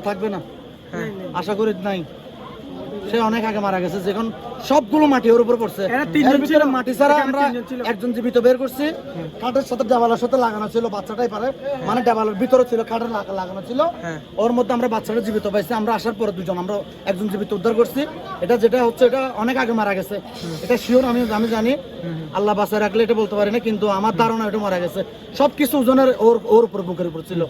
ধারণা থাকবে না। হ্যাঁ। আশা করি নাই। সে অনেক আগে মারা গেছে যখন সবগুলো মাটি ওর উপর পড়ছে। মাটি ছাড়া আমরা একজন জীবিত বের করছি। কাঠের সাথে দেওয়ালের সাথে লাগানো ছিল বাচ্চাটাই পারে। মানে দেওয়ালের ভিতরে ছিল লাগা- লাগানো ছিল। হ্যাঁ। ওর মধ্যে আমরা বাচ্চাটা জীবিত পাইছি আমরা আসার পরে দুজন আমরা একজন জীবিত উদ্ধার করছি। এটা যেটা হচ্ছে এটা অনেক আগে মারা গেছে। এটা শিওর আমি আমি জানি। আল্লাহ বাসায় রাখলে এটা বলতে পারি না কিন্তু আমার ধারণা এটা মারা গেছে। সবকিছু ওজনের ওর ওর উপর বুকের উপর ছিল।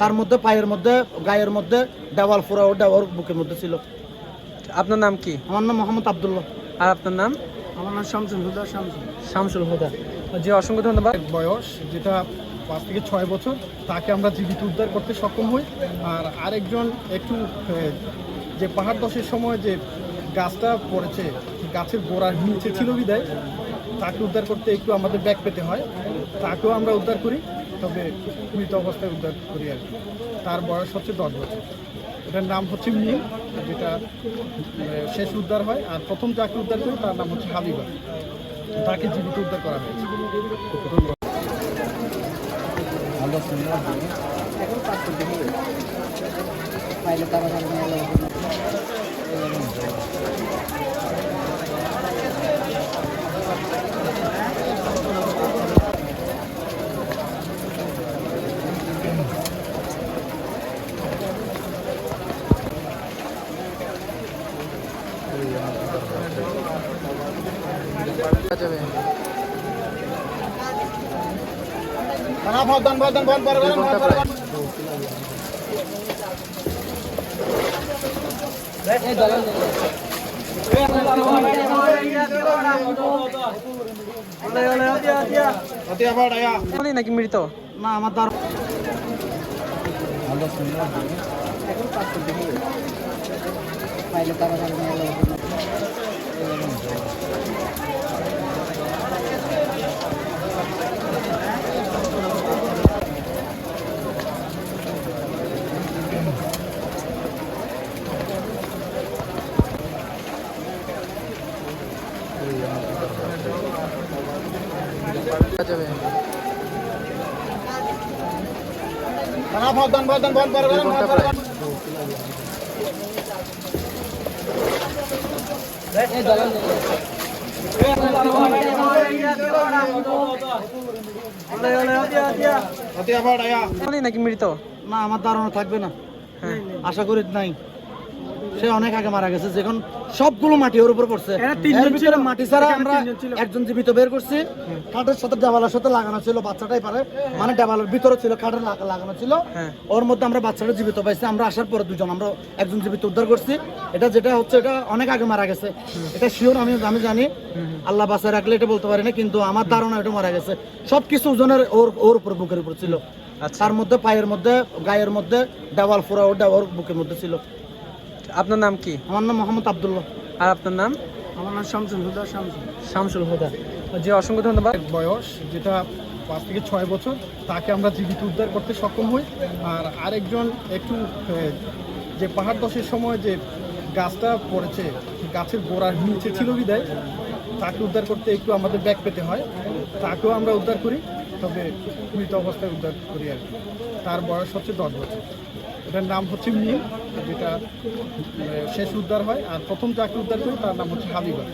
তার মধ্যে পায়ের মধ্যে গায়ের মধ্যে দেওয়াল ফোরা ওর দেওয়াল বুকের মধ্যে ছিল। আপনার নাম কি? আমার নাম মোহাম্মদ আবদুল্লাহ। আর আপনার নাম? আমার নাম শামসুল হুদা শামসুল। শামসুল হুদা। জি অসংখ্য ধন্যবাদ। বয়স যেটা পাঁচ থেকে ছয় বছর তাকে আমরা জীবিত উদ্ধার করতে সক্ষম হই। আর আরেকজন একটু যে পাহাড় দশের সময় যে গাছটা পড়েছে গাছের গোড়ার নিচে ছিল বিদায় তাকে উদ্ধার করতে একটু আমাদের ব্যাগ পেতে হয়। তাকেও আমরা উদ্ধার করি, তবে মৃত অবস্থায় উদ্ধার করি আর কি। তার বয়স হচ্ছে দশ বছর। এটার নাম হচ্ছে মিম, যেটা শেষ উদ্ধার হয়। আর প্রথম যাকে উদ্ধার করি, তার নাম হচ্ছে হাবিবা। তাকে জীবিত উদ্ধার করা হয়েছে। যাবে মানে নাকি মৃত না আমার ধারণা যাবে দুই ঘণ্টা প্রায় নাকি মৃত না আমার ধারণা থাকবে না হ্যাঁ আশা করি নাই সে অনেক আগে মারা গেছে যখন সবগুলো মাটি ওর উপর পড়ছে। এর ভিতরে মাটি ছাড়া আমরা একজন জীবিত বের করছি। কাঠের সাথে দেওয়ালের সাথে লাগানো ছিল বাচ্চাটাই পারে। মানে দেওয়ালের ভিতরে ছিল কাঠের লাগানো ছিল। হ্যাঁ। ওর মধ্যে আমরা বাচ্চাটা জীবিত পাইছি আমরা আসার পরে দুজন আমরা একজন জীবিত উদ্ধার করছি। এটা যেটা হচ্ছে এটা অনেক আগে মারা গেছে। এটা শিওর আমি আমি জানি। আল্লাহ বাসায় রাখলে এটা বলতে পারি না কিন্তু আমার ধারণা এটা মারা গেছে। সবকিছু ওজনের ওর ওর উপর বুকের উপর ছিল। আচ্ছা। তার মধ্যে পায়ের মধ্যে গায়ের মধ্যে দেওয়াল ফোরা ওর দেওয়াল বুকের মধ্যে ছিল। আপনার নাম কি? আমার নাম মোহাম্মদ আবদুল্লাহ। আর আপনার নাম? আমার নাম শামসুল হুদা শামসুল। শামসুল হুদা। জি অসংখ্য ধন্যবাদ। বয়স যেটা পাঁচ থেকে ছয় বছর তাকে আমরা জীবিত উদ্ধার করতে সক্ষম হই। আর আরেকজন একটু যে পাহাড় দশের সময় যে গাছটা পড়েছে গাছের গোড়ার নিচে ছিল বিদায় তাকে উদ্ধার করতে একটু আমাদের ব্যাগ পেতে হয়। তাকেও আমরা উদ্ধার করি তবে মৃত অবস্থায় উদ্ধার করি আর কি। তার বয়স হচ্ছে দশ বছর। এটার নাম হচ্ছে মিল যেটা শেষ উদ্ধার হয়। আর প্রথম যাকে উদ্ধার করি, তার নাম হচ্ছে হাবিবা।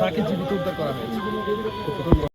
তাকে জীবিত উদ্ধার করা হয়েছে।